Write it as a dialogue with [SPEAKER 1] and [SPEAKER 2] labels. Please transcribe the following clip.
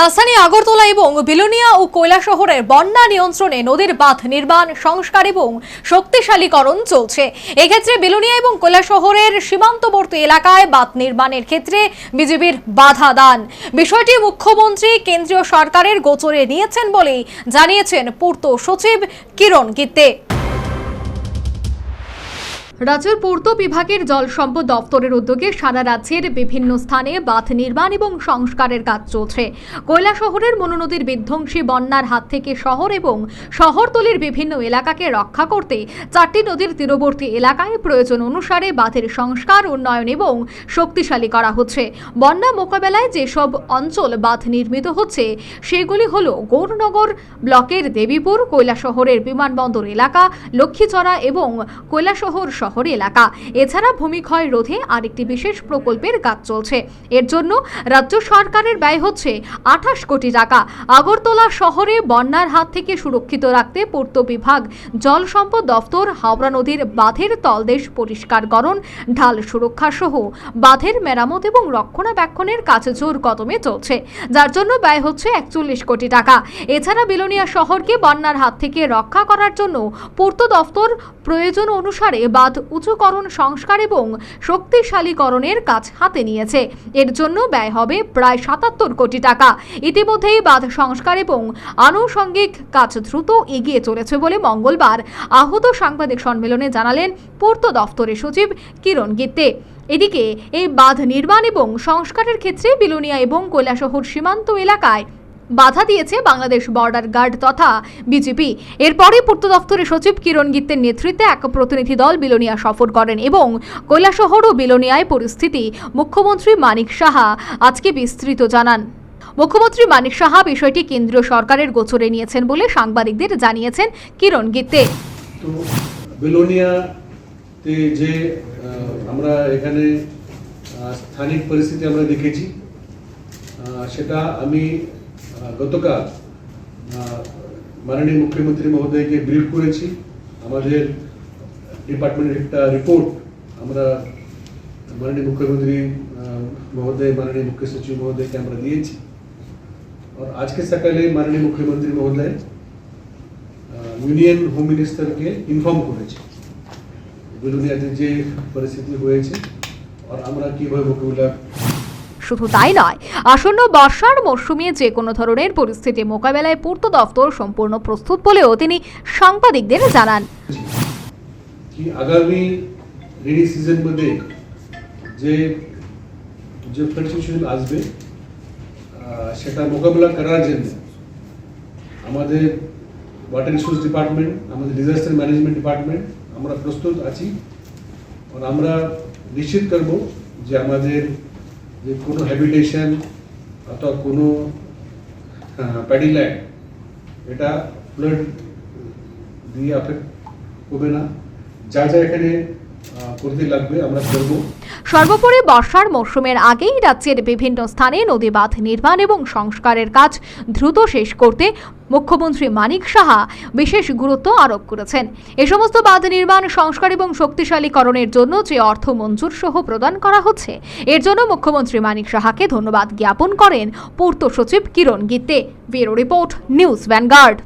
[SPEAKER 1] রাজধানী আগরতলা এবং বিলোনিয়া ও কৈলাসহরের বন্যা নিয়ন্ত্রণে নদীর বাঁধ নির্মাণ, সংস্কার এবং শক্তিশালীকরণ চলছে। এক্ষেত্রে বিলোনিয়া এবং কৈলাসহরের সীমান্তবর্তী এলাকায় বাঁধ নির্মাণের ক্ষেত্রে বিজেপির বাধা দান। বিষয়টি মুখ্যমন্ত্রী কেন্দ্রীয় সরকারের গোচরে নিয়েছেন বলেই জানিয়েছেন পূর্ত সচিব কিরণ গিত্তে। রাজ্যের পূর্ত বিভাগের জল সম্পদ দপ্তরের উদ্যোগে সারা রাজ্যের বিভিন্ন স্থানে বাঁধ নির্মাণ এবং সংস্কারের কাজ চলছে। কৈলাসহরের মনোনদীর বিধ্বংসী বন্যার হাত থেকে শহর এবং শহরতলির বিভিন্ন এলাকাকে রক্ষা করতে চারটি নদীর তীরবর্তী এলাকায় প্রয়োজন অনুসারে বাঁধের সংস্কার, উন্নয়ন এবং শক্তিশালী করা হচ্ছে। বন্যা মোকাবেলায় যেসব অঞ্চল বাঁধ নির্মিত হচ্ছে, সেগুলি হল গৌরনগর ব্লকের দেবীপুর কয়লা শহরের বিমানবন্দর এলাকা, লক্ষ্মীচড়া এবং কৈলাসহর শহর এলাকা। এছাড়া ভূমিক্ষয় রোধে আরেকটি বিশেষ প্রকল্পের কাজ চলছে। এর জন্য রাজ্য সরকারের ব্যয় হচ্ছে আঠাশ কোটি টাকা। আগরতলা শহরে বন্যার হাত থেকে সুরক্ষিত রাখতে পূর্ত বিভাগ জল সম্পদ দফতর, হাওড়া নদীর বাঁধের তলদেশ পরিষ্কারকরণ ঢাল সুরক্ষা সহ বাঁধের মেরামত এবং রক্ষণাবেক্ষণের কাজ জোর কদমে চলছে। যার জন্য ব্যয় হচ্ছে একচল্লিশ কোটি টাকা। এছাড়া বিলোনিয়া শহরকে বন্যার হাত থেকে রক্ষা করার জন্য পূর্ত দফতর প্রয়োজন অনুসারে বাঁধ উঁচুকরণ সংস্কার এবং শক্তিশালীকরণের কাজ হাতে নিয়েছে। এর জন্য ব্যয় হবে প্রায় সাতাত্তর কোটি টাকা। ইতিমধ্যেই বাঁধ সংস্কার এবং আনুষঙ্গিক কাজ দ্রুত এগিয়ে চলেছে বলে মঙ্গলবার আহত সাংবাদিক সম্মেলনে জানালেন পূর্ত দফতরের সচিব কিরণ গিত্তে। এদিকে, এই বাঁধ নির্মাণ এবং সংস্কারের ক্ষেত্রে বিলোনিয়া এবং কৈলাসহর সীমান্ত এলাকায় বাধা দিয়েছে বাংলাদেশ বর্ডার গার্ড তথা বিজেপি। এরপরই পূর্ত দফতরের সচিব কিরণ গিত্তের নেতৃত্বে এক প্রতিনিধি দল বিলোনিয়া সফর করেন এবং কৈলাসহর ও বিলোনিয়ায় পরিস্থিতি মুখ্যমন্ত্রী মানিক সাহা আজকে বিস্তৃত জানান। মুখ্যমন্ত্রী মানিক সাহা বিষয়টি কেন্দ্রীয় সরকারের গোচরে নিয়েছেন বলে সাংবাদিকদের জানিয়েছেন কিরণ গিত্তে
[SPEAKER 2] যে আমরা এখানে স্থানিক পরিস্থিতি আমরা দেখেছি সেটা আমি গতকাল আহ, মাননীয় মুখ্যমন্ত্রী মহোদয়কে ব্রিফ করেছি আমাদের ডিপার্টমেন্টের একটা রিপোর্ট আমরা মাননীয় মুখ্যমন্ত্রী আহ, মহোদয় মাননীয় মুখ্য সচিব মহোদয়কে আমরা দিয়েছি और आज के सकाले माननीय मुख्यमंत्री महोदय ইউনিয়ন হোম মিনিস্টারকে ইনফর্ম করেছে বিলুনিয়াতে যে পরিস্থিতি হয়েছে আর আমরা কিভাবে মোকাবিলা
[SPEAKER 1] শুধু তাই নয়, আসন্ন বর্ষার মরশুমে যে কোনো ধরনের পরিস্থিতি মোকাবেলায় পূর্ত দফতর সম্পূর্ণ প্রস্তুত বলেও তিনি সাংবাদিকদের জানান।
[SPEAKER 2] আগামী রেনি সিজন মধ্যে যে যে ফ্লাড আসবে সেটা মোকাবিলা করার জন্য আমাদের ওয়াটার রিসোর্স ডিপার্টমেন্ট আমাদের ডিজাস্টার ম্যানেজমেন্ট ডিপার্টমেন্ট আমরা প্রস্তুত আছি। আর আমরা নিশ্চিত করব যে আমাদের যে কোনো হ্যাবিটেশন অথবা কোনো প্যাডি এটা ফ্লাড দিয়ে আফেক্ট হবে না। যা যা এখানে
[SPEAKER 1] সর্বোপরি বর্ষার মরশুমের আগেই রাজ্যের বিভিন্ন স্থানে নদী বাঁধ নির্মাণ এবং সংস্কারের কাজ দ্রুত শেষ করতে মুখ্যমন্ত্রী মানিক সাহা বিশেষ গুরুত্ব আরোপ করেছেন। এ সমস্ত বাঁধ নির্মাণ, সংস্কার এবং শক্তিশালীকরণের জন্য যে অর্থ মঞ্জুর সহ প্রদান করা হচ্ছে, এর জন্য মুখ্যমন্ত্রী মানিক সাহাকে ধন্যবাদ জ্ঞাপন করেন পূর্ত সচিব কিরণ গীতে ব্যুরো রিপোর্ট, নিউজ ভ্যানগার্ড।